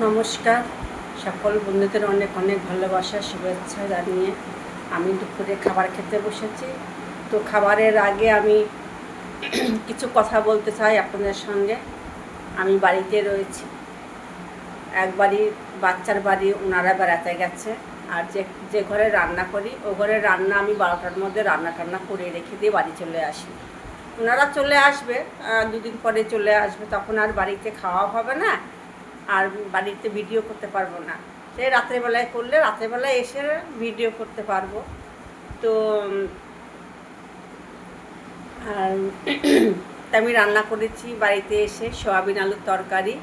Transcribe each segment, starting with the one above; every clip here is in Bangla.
নমস্কার। সকল বন্ধুদের অনেক অনেক ভালোবাসা, শুভেচ্ছা জানিয়ে আমি দুপুরে খাবার খেতে বসেছি। তো খাবারের আগে আমি কিছু কথা বলতে চাই আপনাদের সঙ্গে। আমি বাড়িতে রয়েছি। এক বাড়ির বাচ্চার বাড়ি ওনারা বেড়াতে গেছে। আর যে যে ঘরে রান্না করি, ও ঘরে রান্না আমি বারোটার মধ্যে রান্না টান্না করে রেখে দিয়ে বাড়ি চলে আসি। ওনারা চলে আসবে দুদিন পরে চলে আসবে। তখন আর বাড়িতে খাওয়া হবে না। আর বাড়িতে ভিডিও করতে পারব না। সে রাত্রেবেলায় করলে, রাত্রেবেলায় এসে ভিডিও করতে পারব। তো আর আমি রান্না করেছি বাড়িতে এসে সয়াবিন আলুর তরকারি,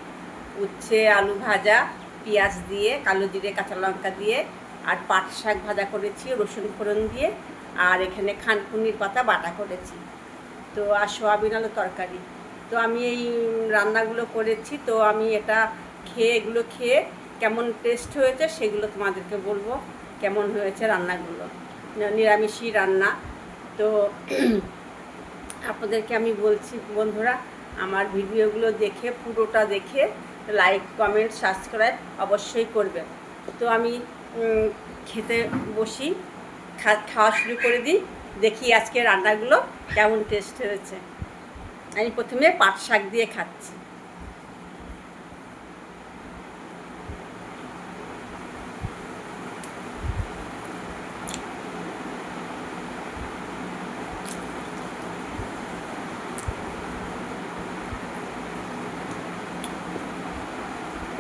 উচ্ছে, আলু ভাজা, পেঁয়াজ দিয়ে, কালো জিরে, কাঁচা লঙ্কা দিয়ে, আর পাট শাক ভাজা করেছি, রসুন ফোড়ন দিয়ে, আর এখানে খানকুনির পাতা বাটা করেছি। তো, আর সোয়াবিন আলু তরকারি। তো আমি এই রান্নাগুলো করেছি, তো আমি এটা খেয়ে, এগুলো খেয়ে কেমন টেস্ট হয়েছে সেগুলো তোমাদেরকে বলব, কেমন হয়েছে রান্নাগুলো। নিরামিষই রান্না। তো আপনাদেরকে আমি বলছি, বন্ধুরা, আমার ভিডিওগুলো দেখে, পুরোটা দেখে লাইক কমেন্ট সাবস্ক্রাইব অবশ্যই করবেন তো আমি খেতে বসি খাওয়া শুরু করে দিই, দেখি আজকে রান্নাগুলো কেমন টেস্ট হয়েছে। আমি প্রথমে পাট শাক দিয়ে খাচ্ছি।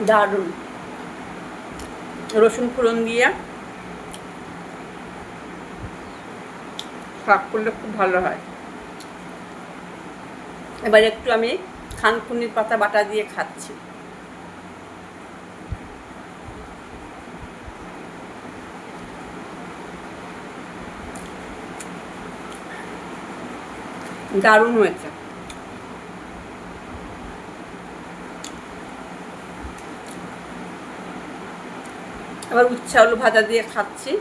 দারুণ। রসুন ফোড়ন দিয়ে শাক করলে খুব ভালো হয়। এবার একটু আমি খানকুনির পাতা বাটা দিয়ে খাচ্ছি। দারুণ হয়েছে। আবার উচ্ছে আলু ভাজা দিয়ে খাচ্ছি।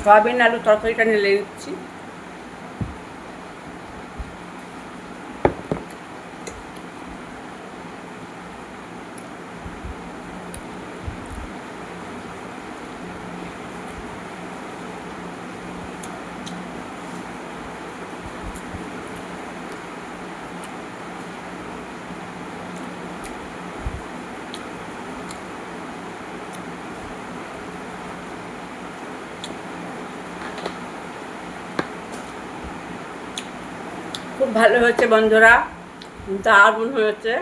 সয়াবিন আলু তরকারিটা নিলে দিচ্ছি খুব ভালো হয়েছে বন্ধুরা। দারুণ হয়েছে